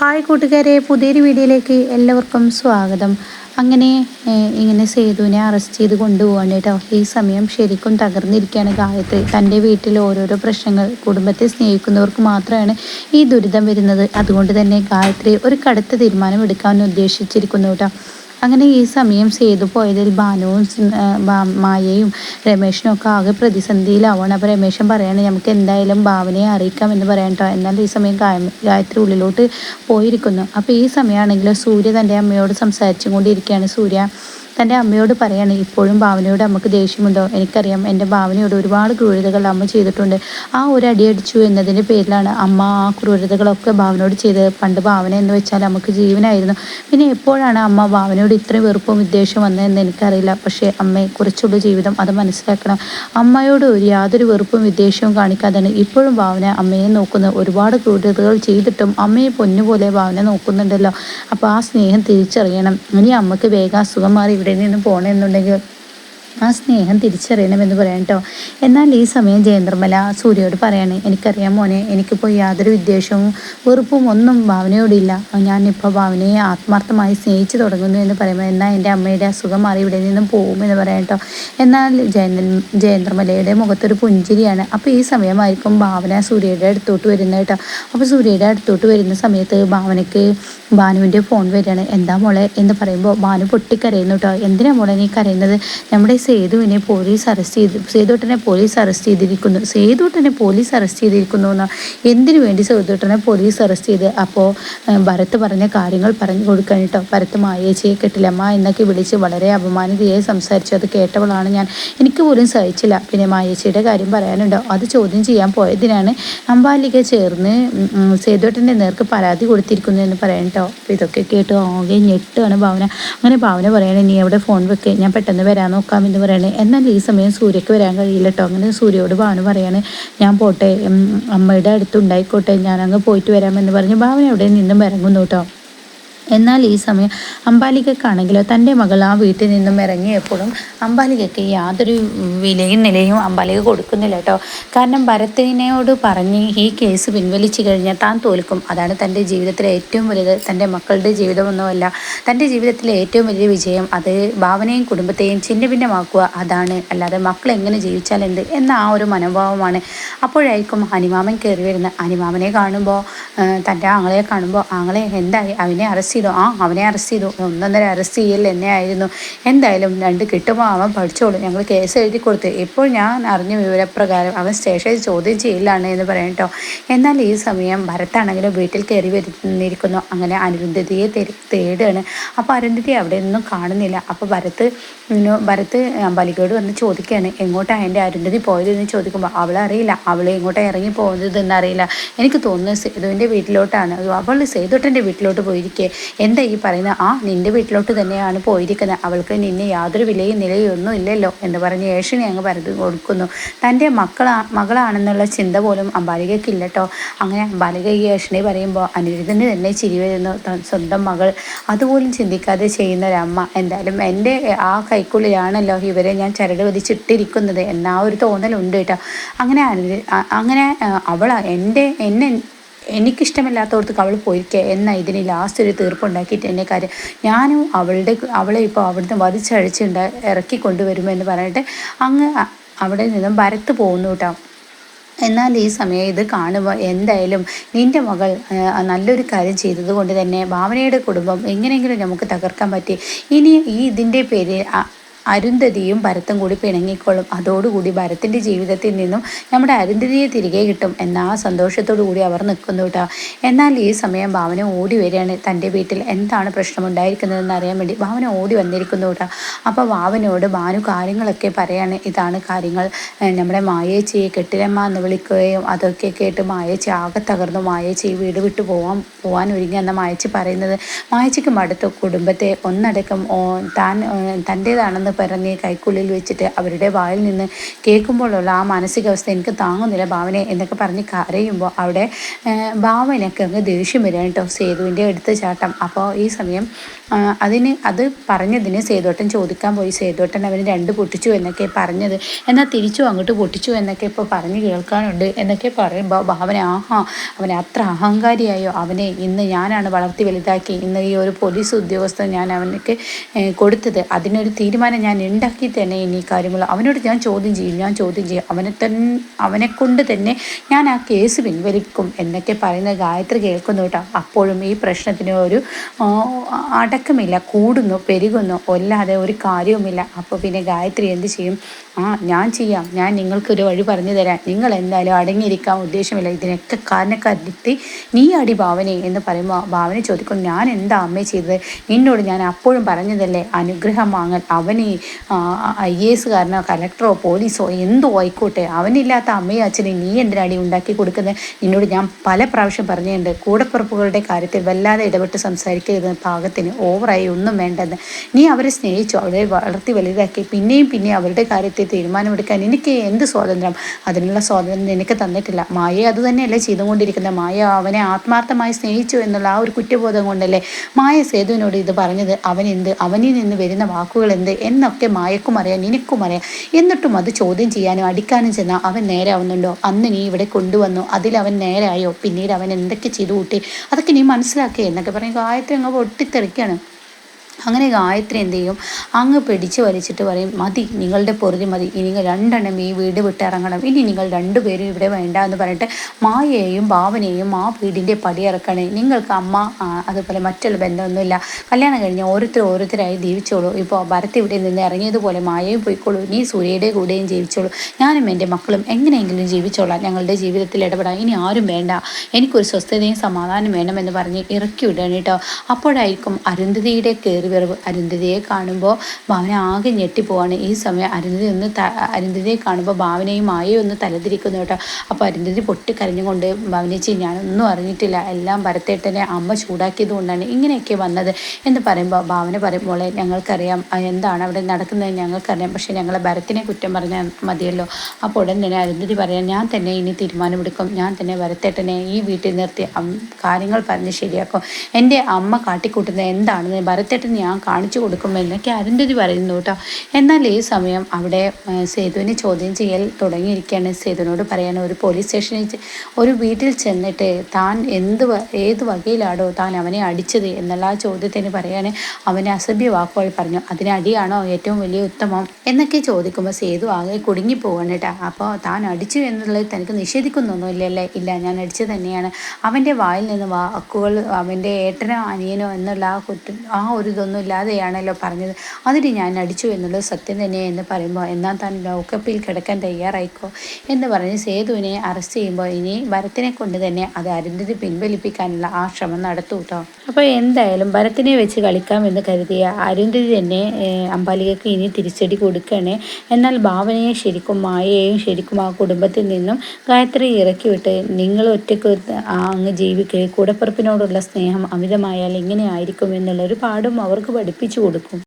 Hi കൂട്ടുകാരെ പുതിയൊരു വീഡിയോയിലേക്ക് എല്ലാവർക്കും സ്വാഗതം. അങ്ങനെ ഇങ്ങനെ സേതുവിനെ അറസ്റ്റ് ചെയ്ത് കൊണ്ടുപോകാൻ കേട്ടോ ഈ സമയം ശരിക്കും തകർന്നിരിക്കുകയാണ് ഗായത്രി. തന്റെ വീട്ടിൽ ഓരോരോ പ്രശ്നങ്ങൾ കുടുംബത്തെ സ്നേഹിക്കുന്നവർക്ക് മാത്രമാണ് ഈ ദുരിതം വരുന്നത്. അതുകൊണ്ട് തന്നെ ഗായത്രി ഒരു കടുത്ത തീരുമാനം എടുക്കാൻ ഉദ്ദേശിച്ചിരിക്കുന്നു കേട്ടോ അങ്ങനെ ഈ സമയം സേതു പോയതിൽ ഭാനുവും മായയും രമേശനും ഒക്കെ ആകെ പ്രതിസന്ധിയിലാവണം അപ്പോൾ രമേശൻ പറയണേ നമുക്ക് എന്തായാലും ഭാവനയെ അറിയിക്കാം എന്ന് പറയാൻ കേട്ടോ എന്നാൽ ഈ സമയം ഗായത്രി ഉള്ളിലോട്ട് പോയിരിക്കുന്നു. അപ്പോൾ ഈ സമയമാണെങ്കിലും സൂര്യ തന്റെ അമ്മയോട് സംസാരിച്ചും കൊണ്ടിരിക്കുകയാണ് സൂര്യ തന്റെ അമ്മയോട് പറയാണ് ഇപ്പോഴും ഭാവനയോട് അമ്മയ്ക്ക് ദേഷ്യമുണ്ടോ? എനിക്കറിയാം എന്റെ ഭാവനയോട് ഒരുപാട് ക്രൂരതകൾ അമ്മ ചെയ്തിട്ടുണ്ട്. ആ ഒരു അടിയടിച്ചു എന്നതിന്റെ പേരിലാണ് അമ്മ ആ ക്രൂരതകളൊക്കെ ഭാവനയോട് ചെയ്തത്. പണ്ട് ഭാവന എന്ന് വെച്ചാൽ നമുക്ക് ജീവനായിരുന്നു. പിന്നെ എപ്പോഴാണ് അമ്മ ഭാവനയോട് ഇത്രയും വെറുപ്പും വിദ്വേഷം വന്നതെന്ന് എനിക്കറിയില്ല. പക്ഷേ അമ്മയെ കുറിച്ചുള്ള ജീവിതം അത് മനസ്സിലാക്കണം. അമ്മയോട് ഒരു യാതൊരു വെറുപ്പും വിദ്വേഷവും കാണിക്കാതെയാണ് ഇപ്പോഴും ഭാവന അമ്മയെ നോക്കുന്നത്. ഒരുപാട് ക്രൂരതകൾ ചെയ്തിട്ടും അമ്മയെ പൊന്നുപോലെ ഭാവന നോക്കുന്നുണ്ടല്ലോ. അപ്പോൾ ആ സ്നേഹം തിരിച്ചറിയണം. ഇനി അമ്മയ്ക്ക് വേഗം അസുഖം മാറി ഇവിടെ നിന്ന് പോകണമെന്നുണ്ടെങ്കിൽ ആ സ്നേഹം തിരിച്ചറിയണമെന്ന് പറയാം കേട്ടോ എന്നാൽ ഈ സമയം ജയന്ദ്രമല സൂര്യയോട് പറയാണ് എനിക്കറിയാം മോനെ എനിക്കിപ്പോൾ യാതൊരു വിദ്വേഷവും വെറുപ്പും ഒന്നും ഭാവനയോടില്ല. ഞാനിപ്പോൾ ഭാവനയെ ആത്മാർത്ഥമായി സ്നേഹിച്ചു തുടങ്ങുന്നു എന്ന് പറയുമ്പോൾ എന്നാൽ എന്റെ അമ്മയുടെ അസുഖം മാറി ഇവിടെ നിന്നും പോകുമെന്ന് പറയാം കേട്ടോ എന്നാൽ ജയന്ദ്ര ജയന്ദ്രമലയുടെ മുഖത്തൊരു പുഞ്ചിരിയാണ്. അപ്പോൾ ഈ സമയമായിരിക്കും ഭാവന സൂര്യയുടെ അടുത്തോട്ട് വരുന്നത് കേട്ടോ അപ്പോൾ സൂര്യയുടെ അടുത്തോട്ട് വരുന്ന സമയത്ത് ഭാവനയ്ക്ക് ഭാനുവിന്റെ ഫോൺ വരികയാണ്. എന്താ മോളെ? എന്ന് പറയുമ്പോൾ ഭാനു പൊട്ടിക്കരയുന്നു കേട്ടോ എന്തിനാ മോളെ നീ കരയുന്നത്? നമ്മുടെ സേതുവിനെ പോലീസ് അറസ്റ്റ് ചെയ്ത് സേതുട്ടനെ പോലീസ് അറസ്റ്റ് ചെയ്തിരിക്കുന്നു. സേതുട്ടനെ പോലീസ് അറസ്റ്റ് ചെയ്തിരിക്കുന്നു എന്ന് എന്തിനു വേണ്ടി സേതുട്ടനെ പോലീസ് അറസ്റ്റ് ചെയ്ത്? അപ്പോൾ ഭരത് പറഞ്ഞ കാര്യങ്ങൾ പറഞ്ഞു കൊടുക്കാൻ കേട്ടോ. ഭരത് മായേച്ചിയെ കെട്ടില്ലമ്മ എന്നൊക്കെ വിളിച്ച് വളരെ അപമാനിതയായി സംസാരിച്ചു. അത് കേട്ടവളാണ് ഞാൻ. എനിക്ക് പോലും സഹിച്ചില്ല. പിന്നെ മായേച്ചിയുടെ കാര്യം പറയാനുണ്ടോ? അത് ചോദ്യം ചെയ്യാൻ പോയതിനാണ് അമ്പാലിക ചേർന്ന് സേതുട്ടന്റെ നേർക്ക് പരാതി കൊടുത്തിരിക്കുന്നു എന്ന് പറയാൻ കേട്ടോ. അപ്പോൾ ഇതൊക്കെ കേട്ട് ആകെ ഞെട്ടാണ് ഭാവന. അങ്ങനെ ഭാവന പറയണേ നീ എവിടെ ഫോൺ വെക്കേ? ഞാൻ പെട്ടെന്ന് വരാൻ നോക്കാം. എന്ന് പറയണേ എന്നാൽ ഈ സമയം സൂര്യക്ക് വരാൻ കഴിയില്ല കേട്ടോ അങ്ങനെ സൂര്യയോട് ഭാവന പറയാണ് ഞാൻ പോട്ടെ അമ്മയുടെ അടുത്തുണ്ടായിക്കോട്ടെ ഞാൻ അങ്ങ് പോയിട്ട് വരാമെന്ന് പറഞ്ഞ് ഭാവന അവിടെ നിന്നും ഇറങ്ങുന്നു കേട്ടോ എന്നാൽ ഈ സമയം അമ്പാലികക്കാണെങ്കിലോ തന്റെ മകൾ ആ വീട്ടിൽ നിന്നും ഇറങ്ങിയപ്പോഴും അമ്പാലികയ്ക്ക് യാതൊരു വിലയും നിലയും അമ്പാലിക കൊടുക്കുന്നില്ല കേട്ടോ. കാരണം ഭരത്തിനോട് പറഞ്ഞ് ഈ കേസ് പിൻവലിച്ചു കഴിഞ്ഞാൽ താൻ തോൽക്കും. അതാണ് തന്റെ ജീവിതത്തിലെ ഏറ്റവും വലുത് തന്റെ മക്കളുടെ ജീവിതമൊന്നുമല്ല. തന്റെ ജീവിതത്തിലെ ഏറ്റവും വലിയ വിജയം അത് ഭാവനയും കുടുംബത്തെയും ചിന്ന ഭിന്നമാക്കുക അതാണ്. അല്ലാതെ മക്കൾ എങ്ങനെ ജീവിച്ചാൽ എന്ത്? എന്ന ആ ഒരു മനോഭാവമാണ്. അപ്പോഴായിരിക്കും ഹനിമാമൻ കയറി വരുന്നത്. ഹനിമാമനെ കാണുമ്പോൾ തന്റെ ആങ്ങളെ കാണുമ്പോൾ ആങ്ങളെ എന്തായി? അവനെ അറസ്റ്റ് ചെയ്തു. ആ അവനെ അറസ്റ്റ് ചെയ്തു. ഒന്നൊന്നര അറസ്റ്റ് ചെയ്യൽ എന്നെ ആയിരുന്നു എന്തായാലും രണ്ട് കിട്ടുമ്പോൾ അവൻ പഠിച്ചോളൂ. ഞങ്ങൾ കേസ് എഴുതി കൊടുത്ത്. ഇപ്പോൾ ഞാൻ അറിഞ്ഞ വിവരപ്രകാരം അവൻ സ്റ്റേഷനിൽ ചോദ്യം ചെയ്യില്ലാണ് എന്ന് പറയട്ടോ എന്നാൽ ഈ സമയം ഭരത്താണെങ്കിലും വീട്ടിൽ കയറി വരുന്നിരിക്കുന്നു അങ്ങനെ അരുന്ധതിയെ തേടുകയാണ്. അപ്പോൾ അരുന്ധതി അവിടെ ഒന്നും കാണുന്നില്ല. അപ്പോൾ ഭരത്ത് ഭരത്ത് അമ്പാലിക്കോട് വന്ന് ചോദിക്കുകയാണ്. എങ്ങോട്ടാണ് എന്റെ അരുന്ധതി പോയതെന്ന് ചോദിക്കുമ്പോൾ അവളറിയില്ല. അവൾ എങ്ങോട്ടാണ് ഇറങ്ങി പോകുന്നതെന്ന് അറിയില്ല. എനിക്ക് തോന്നുന്നത് സേതുവിന്റെ വീട്ടിലോട്ടാണ്. അവൾ സേതുട്ടന്റെ വീട്ടിലോട്ട് പോയിരിക്കേ. എന്താ ഈ പറയുന്നത്? ആ നിന്റെ വീട്ടിലോട്ട് തന്നെയാണ് പോയിരിക്കുന്നത്. അവൾക്ക് നിന്നെ യാതൊരു വിലയും നിലയൊന്നും ഇല്ലല്ലോ എന്ന് പറഞ്ഞ് ഏഷണി അങ്ങ് പരതി കൊടുക്കുന്നു. തന്റെ മക്കളാ മകളാണെന്നുള്ള ചിന്ത പോലും അമ്പാലികയ്ക്കില്ല കേട്ടോ അങ്ങനെ അമ്പാലിക ഈ ഏഷണി പറയുമ്പോൾ അനിരുദ്ധന് തന്നെ ചിരി വരുന്നു. സ്വന്തം മകൾ. അതുപോലും ചിന്തിക്കാതെ ചെയ്യുന്ന ഒരമ്മ എന്തായാലും എന്റെ ആ കൈക്കുള്ളിലാണല്ലോ ഇവരെ ഞാൻ ചരട് വലിച്ചിട്ടിരിക്കുന്നത് എന്നാ ഒരു തോന്നലുണ്ട് കേട്ടോ അങ്ങനെ അങ്ങനെ അവളാ എന്റെ എന്നെ എനിക്കിഷ്ടമില്ലാത്തവർക്ക് അവൾ പോയിരിക്കുക എന്ന ഇതിന് ലാസ്റ്റ് ഒരു തീർപ്പുണ്ടാക്കിയിട്ട് എന്നെ കാര്യം ഞാനും അവളുടെ അവളെ ഇപ്പോൾ അവിടുന്ന് വലിച്ചഴിച്ചുണ്ട് ഇറക്കി കൊണ്ടുവരുമെന്ന് പറഞ്ഞിട്ട് അങ്ങ് അവിടെ നിന്നും ഭരത്ത് പോകുന്നു കേട്ടോ എന്നാൽ ഈ സമയം ഇത് കാണുമ്പോൾ എന്തായാലും നിന്റെ മകൾ നല്ലൊരു കാര്യം ചെയ്തതുകൊണ്ട് തന്നെ ഭാവനയുടെ കുടുംബം എങ്ങനെയെങ്കിലും നമുക്ക് തകർക്കാൻ പറ്റി. ഇനി ഈ ഇതിന്റെ പേര് അരുന്ധതിയും ഭരത്തും കൂടി പിണങ്ങിക്കൊള്ളും. അതോടുകൂടി ഭരത്തിന്റെ ജീവിതത്തിൽ നിന്നും നമ്മുടെ അരുന്ധതിയെ തിരികെ കിട്ടും എന്ന ആ സന്തോഷത്തോടു കൂടി അവർ നിൽക്കുന്നു കേട്ടോ എന്നാൽ ഈ സമയം ഭാവന ഓടി വരികയാണ്. തന്റെ വീട്ടിൽ എന്താണ് പ്രശ്നമുണ്ടായിരിക്കുന്നതെന്ന് അറിയാൻ വേണ്ടി ഭാവന ഓടി വന്നിരിക്കുന്നു കേട്ടോ അപ്പോൾ ഭാവനോട് ഭാനു കാര്യങ്ങളൊക്കെ പറയാണ്. ഇതാണ് കാര്യങ്ങൾ. നമ്മുടെ മായേച്ചിയെ കെട്ടിലമ്മ എന്ന് വിളിക്കുകയും അതൊക്കെ കേട്ട് മായേച്ചി ആകെ തകർന്നു. മായേച്ചി വീട് വിട്ടു പോവാൻ പോകാൻ ഒരുങ്ങി എന്ന മായേച്ചി പറയുന്നത്. മായേച്ചിക്ക് മടുത്തു. കുടുംബത്തെ ഒന്നടക്കം താൻ തന്റേതാണെന്ന് പറഞ്ഞ് കൈക്കുള്ളിൽ വെച്ചിട്ട് അവരുടെ വായിൽ നിന്ന് കേൾക്കുമ്പോഴുള്ള ആ മാനസികാവസ്ഥ എനിക്ക് താങ്ങുന്നില്ല. ഭാവനെ എന്നൊക്കെ പറഞ്ഞ് കരയുമ്പോൾ അവിടെ ഭാവനൊക്കെ അങ്ങ് ദേഷ്യം വരിക കേട്ടോ സേതുവിന്റെ അടുത്ത് ചാട്ടം. അപ്പോൾ ഈ സമയം അതിന് അത് പറഞ്ഞതിന് സേതുവട്ടൻ ചോദിക്കാൻ പോയി. സേതുവട്ടൻ അവന് രണ്ട് പൊട്ടിച്ചു എന്നൊക്കെ പറഞ്ഞത്. എന്നാൽ തിരിച്ചു അങ്ങോട്ട് പൊട്ടിച്ചു എന്നൊക്കെ ഇപ്പോൾ പറഞ്ഞ് കേൾക്കാനുണ്ട് എന്നൊക്കെ പറയുമ്പോൾ ഭാവന ആഹാ അവനെ അത്ര അഹങ്കാരിയായോ? അവനെ ഇന്ന് ഞാനാണ് വളർത്തി വലുതാക്കി. ഇന്ന് ഈ ഒരു പോലീസ് ഉദ്യോഗസ്ഥൻ ഞാൻ അവനക്ക് കൊടുത്തത്. അതിനൊരു തീരുമാനം ഞാൻ ഉണ്ടാക്കി തന്നെ ഇനി കാര്യങ്ങൾ അവനോട് ഞാൻ ചോദ്യം ചെയ്യും ഞാൻ ചോദ്യം ചെയ്യും. അവനെ തന്നെ അവനെ കൊണ്ട് തന്നെ ഞാൻ ആ കേസ് പിൻവലിക്കും എന്നൊക്കെ പറയുന്ന ഗായത്രി കേൾക്കുന്നു കേട്ടോ. അപ്പോഴും ഈ പ്രശ്നത്തിന് ഒരു അടക്കമില്ല കൂടുന്നു പെരുകുന്നു അല്ലാതെ ഒരു കാര്യവുമില്ല. അപ്പോൾ പിന്നെ ഗായത്രി എന്ത് ചെയ്യും? ആ ഞാൻ ചെയ്യാം. ഞാൻ നിങ്ങൾക്കൊരു വഴി പറഞ്ഞു തരാം. നിങ്ങൾ എന്തായാലും അടങ്ങിയിരിക്കാൻ ഉദ്ദേശമില്ല. ഇതിനൊക്കെ കാരണക്കാരെത്തി നീ അടി ഭാവനെ എന്ന് പറയുമ്പോൾ ഭാവന ചോദിക്കും ഞാൻ എന്താ അമ്മ ചെയ്തത്? നിന്നോട് ഞാൻ അപ്പോഴും പറഞ്ഞതല്ലേ? അനുഗ്രഹം വാങ്ങൽ. അവന് ഐ എ എസുകാരനോ കലക്ടറോ പോലീസോ എന്തോ ആയിക്കോട്ടെ. അവനില്ലാത്ത അമ്മയും അച്ഛനും നീ എന്തിനാടി ഉണ്ടാക്കി കൊടുക്കുന്നത് നിന്നോട് ഞാൻ പല പ്രാവശ്യം പറഞ്ഞിട്ടുണ്ട്. കൂടപ്പുറപ്പുകളുടെ കാര്യത്തിൽ വല്ലാതെ ഇടപെട്ട് സംസാരിക്കരുത് പാകത്തിന് ഓവറായി ഒന്നും വേണ്ടെന്ന്. നീ അവരെ സ്നേഹിച്ചു അവരെ വളർത്തി വലുതാക്കി. പിന്നെയും പിന്നെ അവരുടെ കാര്യത്തിൽ തീരുമാനമെടുക്കാൻ എനിക്ക് എന്ത് സ്വാതന്ത്ര്യം? അതിനുള്ള സ്വാതന്ത്ര്യം നിനക്ക് തന്നിട്ടില്ല. മായ അത് തന്നെയല്ലേ ചെയ്തുകൊണ്ടിരിക്കുന്നത്. മായ അവനെ ആത്മാർത്ഥമായി സ്നേഹിച്ചു എന്നുള്ള ആ ഒരു കുറ്റബോധം കൊണ്ടല്ലേ മായ സേതുവിനോട് ഇത് പറഞ്ഞത്? അവൻ എന്ത് അവനിൽ നിന്ന് വരുന്ന വാക്കുകൾ എന്ത് എന്നൊക്കെ മായക്കും അറിയാം നിനക്കും അറിയാം. എന്നിട്ടും അത് ചോദ്യം ചെയ്യാനും അടിക്കാനും ചെന്നാൽ അവൻ നേരാവുന്നുണ്ടോ? അന്ന് നീ ഇവിടെ കൊണ്ടുവന്നു അതിൽ അവൻ നേരായോ? പിന്നീട് അവൻ എന്തൊക്കെ ചെയ്തു കൂട്ടി? അതൊക്കെ നീ മനസ്സിലാക്കിയേ എന്നൊക്കെ പറഞ്ഞ് ഗായത്രി അങ്ങ് പൊട്ടിത്തെറിക്കാണ്. അങ്ങനെ ഗായത്രി എന്ത് ചെയ്യും? അങ്ങ് പിടിച്ച് വലിച്ചിട്ട് പറയും മതി നിങ്ങളുടെ പൊറുതി മതി. ഇനി നിങ്ങൾ രണ്ടെണ്ണം ഈ വീട് വിട്ടിറങ്ങണം ഇനി നിങ്ങൾ രണ്ടുപേരും ഇവിടെ വേണ്ട എന്ന് പറഞ്ഞിട്ട് മായയെയും ഭാവനയെയും ആ വീടിന്റെ പടിയിറക്കണേ നിങ്ങൾക്ക് അമ്മ അതുപോലെ മറ്റുള്ള ബന്ധമൊന്നുമില്ല. കല്യാണം കഴിഞ്ഞ് ഓരോരുത്തർ ഓരോരുത്തരായി ജീവിച്ചോളൂ. ഇപ്പോൾ ഭരത് ഇവിടെ നിന്ന് ഇറങ്ങിയതുപോലെ മായയും പോയിക്കോളൂ. ഇനി സൂര്യയുടെ കൂടെയും ജീവിച്ചോളൂ. ഞാനും എന്റെ മക്കളും എങ്ങനെയെങ്കിലും ജീവിച്ചോളാം. ഞങ്ങളുടെ ജീവിതത്തിൽ ഇടപെടാം. ഇനി ആരും വേണ്ട. എനിക്കൊരു സ്വസ്ഥതയും സമാധാനം വേണമെന്ന് പറഞ്ഞ് ഇറക്കി വിടണം കേട്ടോ. അപ്പോഴായിരിക്കും അരുന്ധതിയുടെ കയറി വിറവ് അരുന്ധതിയെ കാണുമ്പോൾ ഭാവന ആകെ ഞെട്ടിപ്പോവാണ്. ഈ സമയം അരുന്ധതി ഒന്ന് അരുന്ധതിയെ കാണുമ്പോൾ ഭാവനയും മായയും ഒന്ന് തലതിരിക്കുന്നു കേട്ടോ. അപ്പോൾ അരുന്ധതി പൊട്ടിക്കരഞ്ഞുകൊണ്ട് ഭാവനച്ചി ഞാനൊന്നും അറിഞ്ഞിട്ടില്ല. എല്ലാം ഭരത്തേട്ടനെ അമ്മ ചൂടാക്കിയത് കൊണ്ടാണ് ഇങ്ങനെയൊക്കെ വന്നത് എന്ന് പറയുമ്പോൾ ഭാവന പറയുമ്പോൾ ഞങ്ങൾക്കറിയാം എന്താണ് അവിടെ നടക്കുന്നത് ഞങ്ങൾക്കറിയാം. പക്ഷേ ഞങ്ങളെ ഭരത്തിനെ കുറ്റം പറഞ്ഞാൽ മതിയല്ലോ. അപ്പോൾ ഉടൻ തന്നെ അരുന്ധതി പറയാം ഞാൻ തന്നെ ഇനി തീരുമാനമെടുക്കും. ഞാൻ തന്നെ ഭരത്തേട്ടനെ ഈ വീട്ടിൽ നിർത്തി കാര്യങ്ങൾ പറഞ്ഞ് ശരിയാക്കും. എന്റെ അമ്മ കാട്ടിക്കൂട്ടുന്നത് എന്താണെന്ന് ഭരത്തേട്ടൻ ഞാൻ കാണിച്ചു കൊടുക്കുമെന്ന് അരുന്ധതി പറയുന്നു കേട്ടോ. എന്നാൽ ഈ സമയം അവിടെ സേതുവിനെ ചോദ്യം ചെയ്യൽ തുടങ്ങിയിരിക്കുകയാണ് സേതുവിനോട് പറയാൻ ഒരു പോലീസ് സ്റ്റേഷനിൽ ഒരു വീട്ടിൽ ചെന്നിട്ട് താൻ എന്ത് ഏത് വകയിലാണോ താൻ അവനെ അടിച്ചത് എന്നുള്ള ആ ചോദ്യത്തിന് പറയാൻ അവനെ അസഭ്യ വാക്കുകൾ പറഞ്ഞു. അതിന് അടിയാണോ ഏറ്റവും വലിയ ഉത്തമം? എന്നൊക്കെ ചോദിക്കുമ്പോൾ സേതു ആകെ കുടുങ്ങി പോവാണ് കേട്ടോ. അപ്പോൾ താൻ അടിച്ചു എന്നുള്ളത് തനിക്ക് നിഷേധിക്കുന്നൊന്നുമില്ലല്ലേ? ഇല്ല ഞാൻ അടിച്ചു തന്നെയാണ്. അവന്റെ വായിൽ നിന്ന് വാക്കുകൾ അവന്റെ ഏട്ടനോ അനിയനോ എന്നുള്ള ആ കുറ്റം ആ ഒരു ഇതൊന്നും ഒന്നും ഇല്ലാതെയാണല്ലോ പറഞ്ഞത്. അതിന് ഞാൻ അടിച്ചു എന്നുള്ളത് സത്യം തന്നെ എന്ന് പറയുമ്പോൾ എന്നാൽ താൻ ലോക്കപ്പിൽ കിടക്കാൻ തയ്യാറായിക്കോ എന്ന് പറഞ്ഞ് സേതുവിനെ അറസ്റ്റ് ചെയ്യുമ്പോൾ ഇനി ഭരത്തിനെ കൊണ്ട് തന്നെ അത് അരുന്ധതി പിൻവലിപ്പിക്കാനുള്ള ആ ശ്രമം നടത്തു കേട്ടോ അപ്പോൾ എന്തായാലും ഭരത്തിനെ വെച്ച് കളിക്കാമെന്ന് കരുതിയ അരുന്ധതി തന്നെ അമ്പാലികക്ക് ഇനി തിരിച്ചടി കൊടുക്കണേ. എന്നാൽ ഭാവനയെ ശരിക്കും മായയെയും ശരിക്കും ആ കുടുംബത്തിൽ നിന്നും ഗായത്രി ഇറക്കി വിട്ട് നിങ്ങൾ ഒറ്റയ്ക്ക് അങ്ങ് ജീവിക്കുക കൂടപ്പുറപ്പിനോടുള്ള സ്നേഹം അമിതമായാൽ എങ്ങനെയായിരിക്കും എന്നുള്ളൊരു പാടും അവർക്ക് പഠിപ്പിച്ചു കൊടുക്കും.